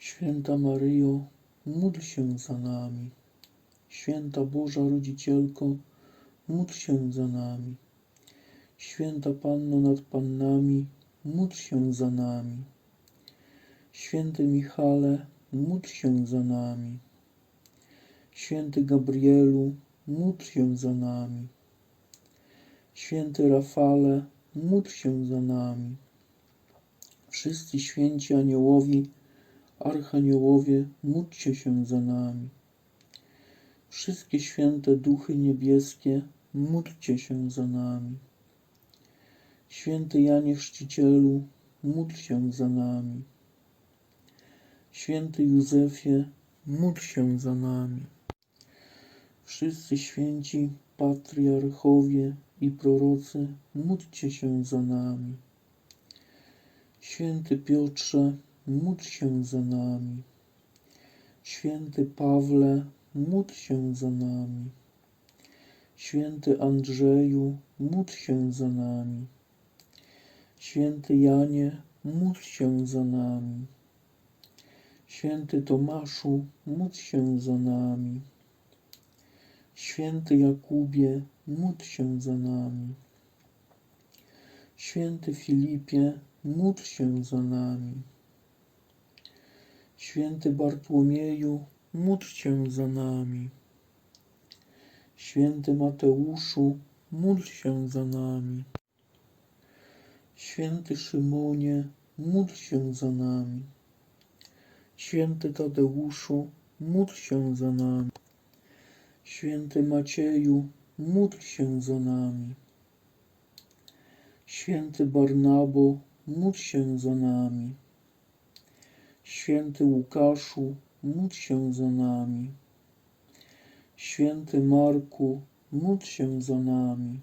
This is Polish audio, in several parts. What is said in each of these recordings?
Święta Maryjo, módl się za nami. Święta Boża Rodzicielko, módl się za nami. Święta Panno nad Pannami, módl się za nami. Święty Michale, módl się za nami. Święty Gabrielu, módl się za nami. Święty Rafale, módl się za nami. Wszyscy święci aniołowi, archaniołowie, módlcie się za nami. Wszystkie święte duchy niebieskie, módlcie się za nami. Święty Janie Chrzcicielu, módl się za nami. Święty Józefie, módl się za nami. Wszyscy święci patriarchowie i prorocy, módlcie się za nami. Święty Piotrze, módl się za nami. Święty Pawle, módl się za nami. Święty Andrzeju, módl się za nami. Święty Janie, módl się za nami. Święty Tomaszu, módl się za nami. Święty Jakubie, módl się za nami. Święty Filipie, módl się za nami. Święty Bartłomieju, módl się za nami. Święty Mateuszu, módl się za nami. Święty Szymonie, módl się za nami. Święty Tadeuszu, módl się za nami. Święty Macieju, módl się za nami. Święty Barnabo, módl się za nami. Święty Łukaszu, módl się za nami. Święty Marku, módl się za nami.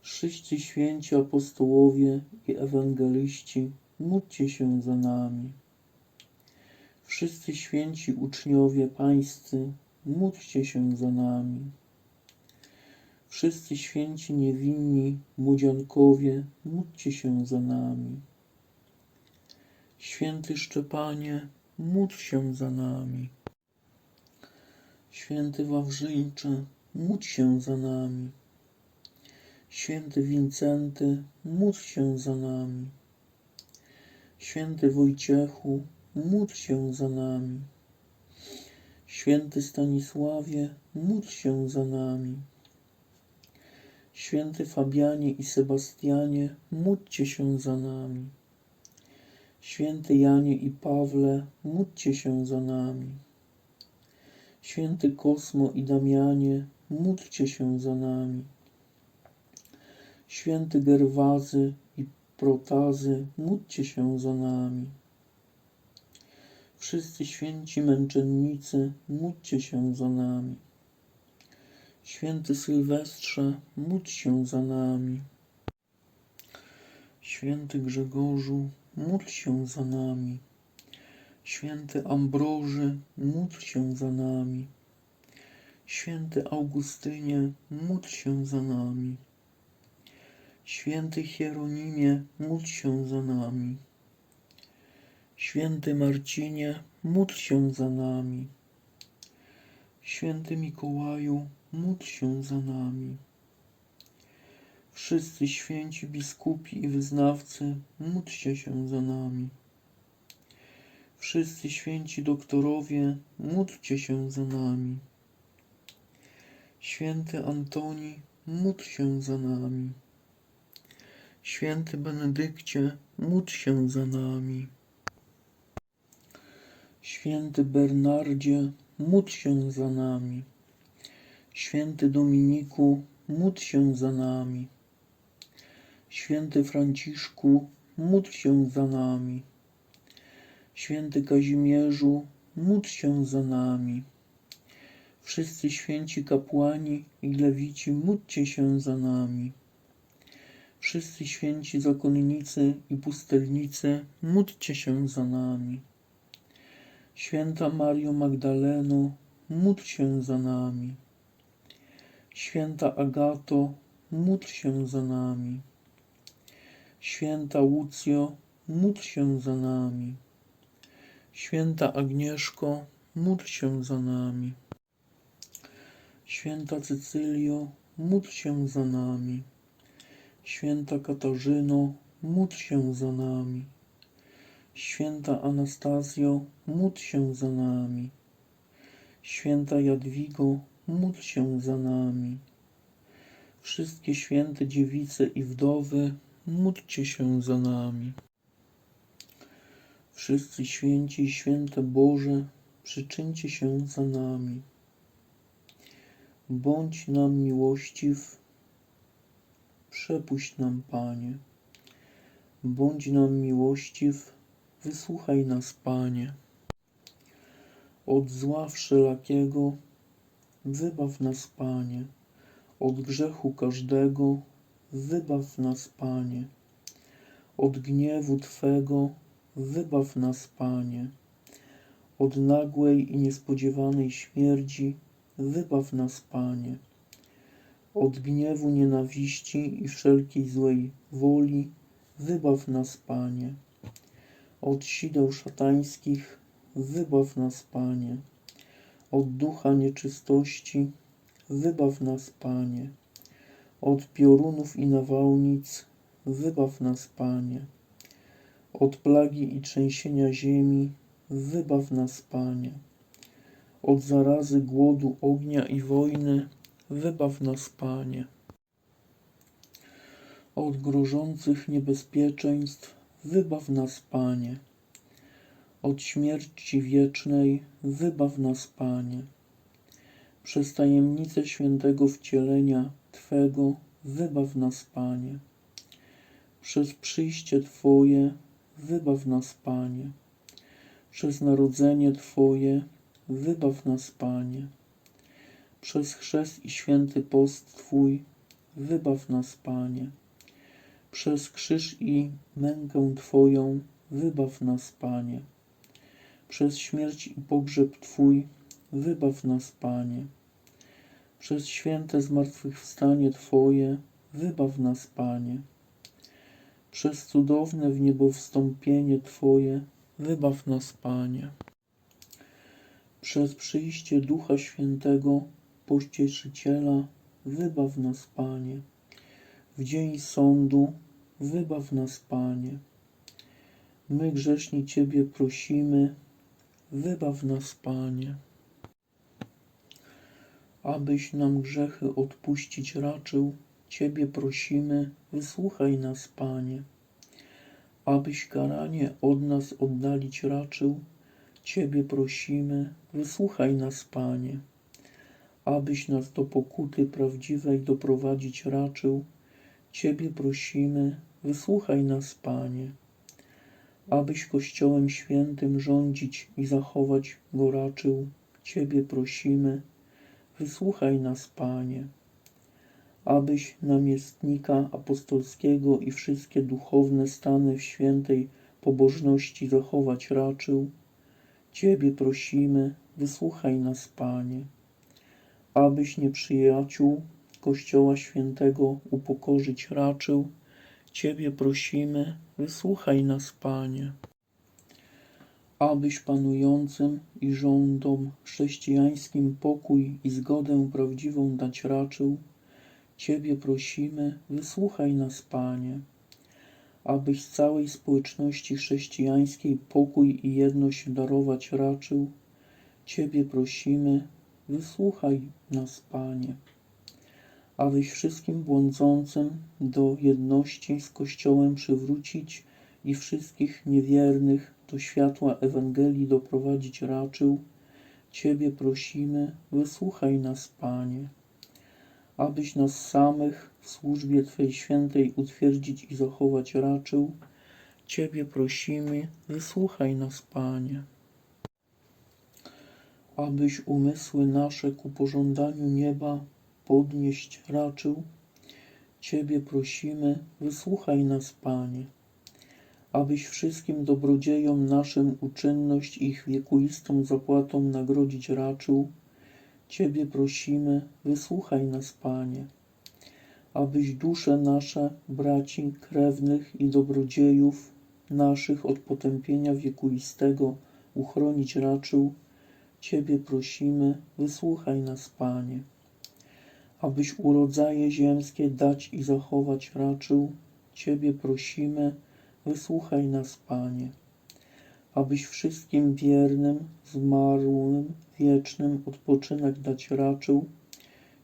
Wszyscy święci apostołowie i ewangeliści, módlcie się za nami. Wszyscy święci uczniowie pańscy, módlcie się za nami. Wszyscy święci niewinni młodziankowie, módlcie się za nami. Święty Szczepanie, módl się za nami. Święty Wawrzyńcze, módl się za nami. Święty Wincenty, módl się za nami. Święty Wojciechu, módl się za nami. Święty Stanisławie, módl się za nami. Święty Fabianie i Sebastianie, módlcie się za nami. Święty Janie i Pawle, módlcie się za nami. Święty Kosmo i Damianie, módlcie się za nami. Święty Gerwazy i Protazy, módlcie się za nami. Wszyscy święci męczennicy, módlcie się za nami. Święty Sylwestrze, módl się za nami. Święty Grzegorzu, módl się za nami. Święty Ambroży, módl się za nami. Święty Augustynie, módl się za nami. Święty Hieronimie, módl się za nami. Święty Marcinie, módl się za nami. Święty Mikołaju, módl się za nami. Wszyscy święci biskupi i wyznawcy, módlcie się za nami. Wszyscy święci doktorowie, módlcie się za nami. Święty Antoni, módl się za nami. Święty Benedykcie, módl się za nami. Święty Bernardzie, módl się za nami. Święty Dominiku, módl się za nami. Święty Franciszku, módl się za nami. Święty Kazimierzu, módl się za nami. Wszyscy święci kapłani i lewici, módlcie się za nami. Wszyscy święci zakonnicy i pustelnicy, módlcie się za nami. Święta Mario Magdaleno, módl się za nami. Święta Agato, módl się za nami. Święta Łucjo, módl się za nami. Święta Agnieszko, módl się za nami. Święta Cycylio, módl się za nami. Święta Katarzyno, módl się za nami. Święta Anastazjo, módl się za nami. Święta Jadwigo, módl się za nami. Wszystkie święte dziewice i wdowy, módlcie się za nami. Wszyscy święci i święte Boże, przyczyńcie się za nami. Bądź nam miłościw, przepuść nam, Panie. Bądź nam miłościw, wysłuchaj nas, Panie. Od zła wszelakiego wybaw nas, Panie. Od grzechu każdego wybaw nas, Panie. Od gniewu Twego wybaw nas, Panie. Od nagłej i niespodziewanej śmierci wybaw nas, Panie. Od gniewu, nienawiści i wszelkiej złej woli wybaw nas, Panie. Od sideł szatańskich wybaw nas, Panie. Od ducha nieczystości wybaw nas, Panie. Od piorunów i nawałnic wybaw nas, Panie. Od plagi i trzęsienia ziemi wybaw nas, Panie. Od zarazy, głodu, ognia i wojny wybaw nas, Panie. Od grożących niebezpieczeństw wybaw nas, Panie. Od śmierci wiecznej wybaw nas, Panie. Przez tajemnicę świętego wcielenia Twego wybaw nas, Panie. Przez przyjście Twoje wybaw nas, Panie. Przez narodzenie Twoje wybaw nas, Panie. Przez chrzest i święty post Twój wybaw nas, Panie. Przez krzyż i mękę Twoją wybaw nas, Panie. Przez śmierć i pogrzeb Twój wybaw nas, Panie. Przez święte zmartwychwstanie Twoje wybaw nas, Panie. Przez cudowne w niebo wstąpienie Twoje wybaw nas, Panie. Przez przyjście Ducha Świętego, Pościeszyciela, wybaw nas, Panie. W dzień sądu wybaw nas, Panie. My grzeszni Ciebie prosimy, wybaw nas, Panie. Abyś nam grzechy odpuścić raczył, Ciebie prosimy, wysłuchaj nas, Panie. Abyś karanie od nas oddalić raczył, Ciebie prosimy, wysłuchaj nas, Panie. Abyś nas do pokuty prawdziwej doprowadzić raczył, Ciebie prosimy, wysłuchaj nas, Panie. Abyś Kościołem Świętym rządzić i zachować go raczył, Ciebie prosimy, wysłuchaj nas, Panie. Abyś namiestnika apostolskiego i wszystkie duchowne stany w świętej pobożności zachować raczył, Ciebie prosimy, wysłuchaj nas, Panie. Abyś nieprzyjaciół Kościoła Świętego upokorzyć raczył, Ciebie prosimy, wysłuchaj nas, Panie. Abyś panującym i rządom chrześcijańskim pokój i zgodę prawdziwą dać raczył, Ciebie prosimy, wysłuchaj nas, Panie. Abyś całej społeczności chrześcijańskiej pokój i jedność darować raczył, Ciebie prosimy, wysłuchaj nas, Panie. Abyś wszystkim błądzącym do jedności z Kościołem przywrócić i wszystkich niewiernych do światła Ewangelii doprowadzić raczył, Ciebie prosimy, wysłuchaj nas, Panie. Abyś nas samych w służbie Twej świętej utwierdzić i zachować raczył, Ciebie prosimy, wysłuchaj nas, Panie. Abyś umysły nasze ku pożądaniu nieba podnieść raczył, Ciebie prosimy, wysłuchaj nas, Panie. Abyś wszystkim dobrodziejom naszym uczynność ich wiekuistą zapłatą nagrodzić raczył, Ciebie prosimy, wysłuchaj nas, Panie. Abyś dusze nasze, braci, krewnych i dobrodziejów naszych od potępienia wiekuistego uchronić raczył, Ciebie prosimy, wysłuchaj nas, Panie. Abyś urodzaje ziemskie dać i zachować raczył, Ciebie prosimy, wysłuchaj nas, Panie. Abyś wszystkim wiernym, zmarłym, wiecznym odpoczynek dać raczył,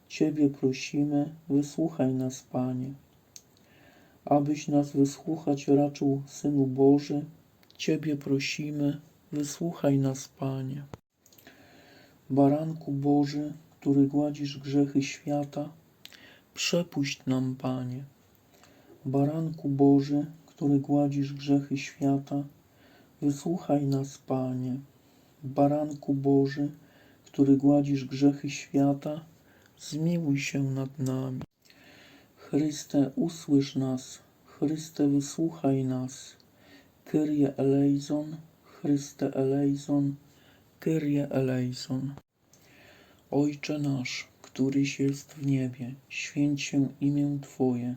Ciebie prosimy, wysłuchaj nas, Panie. Abyś nas wysłuchać raczył, Synu Boży, Ciebie prosimy, wysłuchaj nas, Panie. Baranku Boży, który gładzisz grzechy świata, przepuść nam, Panie. Baranku Boży, który gładzisz grzechy świata, wysłuchaj nas, Panie. Baranku Boży, który gładzisz grzechy świata, zmiłuj się nad nami. Chryste, usłysz nas. Chryste, wysłuchaj nas. Kyrie eleison, Chryste eleison, Kyrie eleison. Ojcze nasz, któryś jest w niebie, święć się imię Twoje,